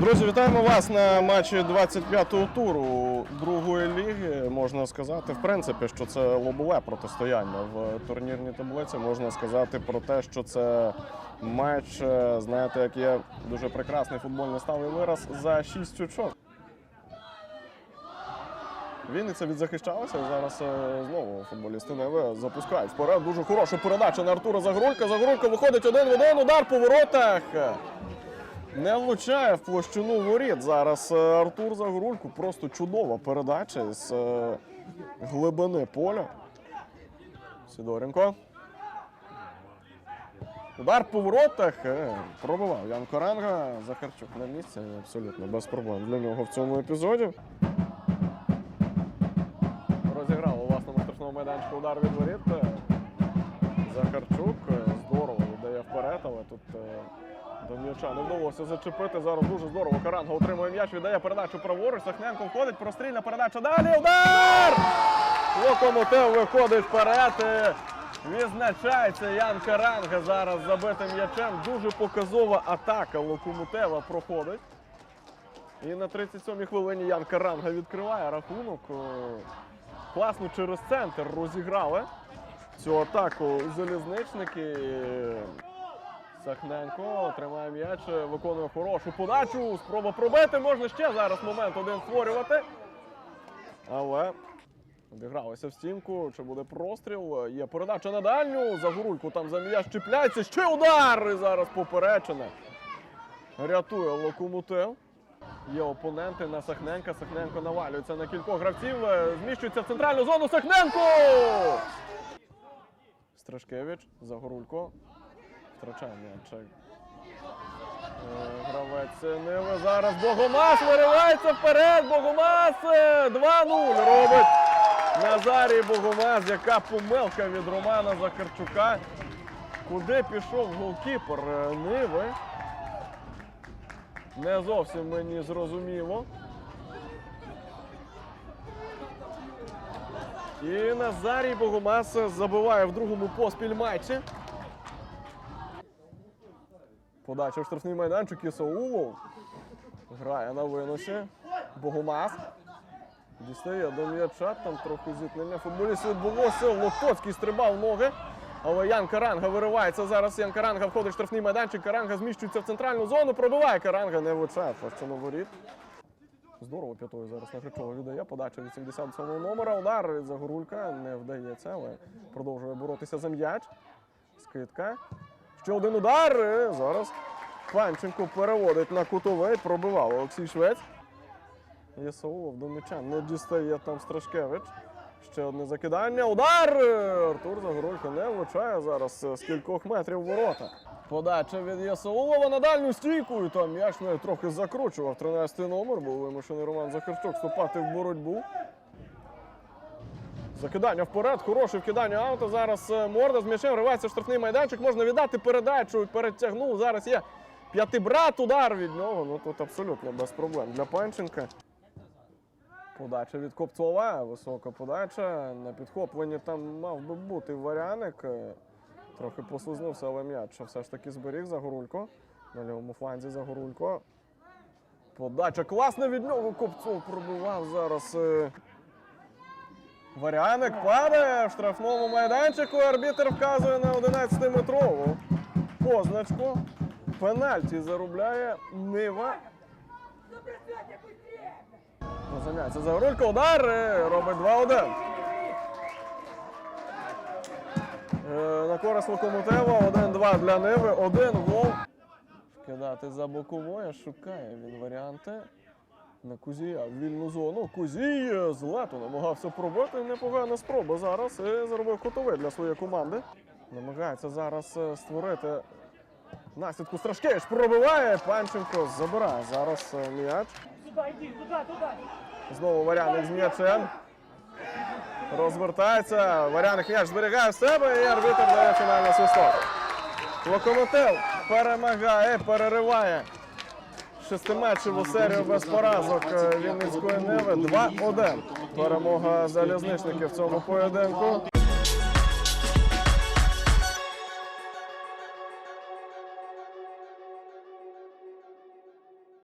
Друзі, вітаємо вас на матчі 25-го туру другої ліги. Можна сказати, в принципі, що це лобове протистояння в турнірній таблиці. Можна сказати про те, що це матч, е, знаєте, як є дуже прекрасний футбольний ставий вираз за 6 очок. Вінниця відзахищалася. Зараз е, знову футболісти Неви запускають вперед. Дуже хороша передача на Артура Загрулька. Загрулька виходить один в один. Удар по воротах. Не влучає в площину воріт. Зараз е, Артур Загрульку. Просто чудова передача з е, глибини поля. Сідоренко. Удар по воротах. Е, Пробивав Ян Коранга. Захарчук на місці. Абсолютно без проблем для нього в цьому епізоді. Розіграв у власному штрафному майданчику удар від воріт. Захарчук але тут е, до м'яча не вдалося зачепити. Зараз дуже здорово. Каранга отримує м'яч, віддає передачу праворуч. Сахненко входить, прострільна передача. Далі удар! Локомотив виходить вперед. і Відзначається Ян Каранга зараз забитим м'ячем. Дуже показова атака локомотива проходить. І на 37-й хвилині Ян Каранга відкриває рахунок. Класно через центр розіграли цю атаку залізничники. Сахненко тримає м'яч, виконує хорошу подачу. Спроба пробити. Можна ще зараз момент один створювати. Але обігралися в стінку. Чи буде простріл? Є передача на дальню. Загорульку там за м'яч чіпляється. Ще удар! І зараз поперечене. Рятує локомотив. Є опоненти на Сахненка. Сахненко навалюється на кількох гравців. Зміщується в центральну зону. Сахненко! Страшкевич, Загорулько. Втрачає м'яч. Е, Гравець Ниви. Зараз Богомаз виривається вперед. Богомаз е, 2-0 робить Назарій Богомаз. Яка помилка від Романа Захарчука. Куди пішов голкіпер е, Ниви? Не зовсім мені зрозуміло. І Назарій Богомаз забиває в другому поспіль матчі. Подача в штрафний майданчик Ісаулов. Грає на виносі. Богомаз. Дістає до м'яча, там трохи зіткнення. Футболіст відбулося. Лотоцький стрибав ноги. Але Ян Каранга виривається. Зараз Ян Каранга входить в штрафний майданчик. Каранга зміщується в центральну зону. Пробиває Каранга, не влучає площину воріт. Здорово п'ятою зараз на Гречова віддає. Подача від 77 номера. Удар від Загорулька не вдається, але продовжує боротися за м'яч. Скидка. Ще один удар. Зараз Панченко переводить на кутовий. Пробивав Олексій Швець. Єсаулов до м'яча не дістає там Страшкевич. Ще одне закидання. Удар! Артур Загорулько не влучає зараз з кількох метрів ворота. Подача від Ясаулова на дальню стійку. І там м'яч навіть трохи закручував. 13-й номер. Був вимушений Роман Захарчук вступати в боротьбу. Закидання вперед, хороше вкидання аута. Зараз е, морда з м'ячем ривається штрафний майданчик. Можна віддати передачу. Перетягнув. Зараз є п'ятибрат. Удар від нього. Ну тут абсолютно без проблем для Панченка. Подача від Копцова. Висока подача. На підхопленні там мав би бути варяник. Е, Трохи послизнувся, але м'яч все ж таки зберіг Загорулько. На лівому фланзі Загорулько. Подача класна від нього. Копцов пробивав зараз. Варяник падає в штрафному майданчику. Арбітер вказує на 11-метрову позначку. Пенальті заробляє Нива. Розганяється Загорулько. Удар. е, Робить 2-1. Е, На користь локомотива 1-2 для Ниви. Один гол. Кидати за боковою. Шукає він варіанти. На Кузія в вільну зону. Кузій з лету намагався пробити. Непогана спроба зараз. І заробив котовий для своєї команди. Намагається зараз е, створити наслідку Страшкевич. Пробиває. Панченко забирає зараз е, м'яч. Знову Варяник з м'ячем. Розвертається. Варяник м'яч зберігає в себе і арбітр дає фінальний свисток. Локомотив перемагає, перериває шестиматчеву серію без поразок Вінницької Неви. 2-1. Перемога залізничників в цьому поєдинку.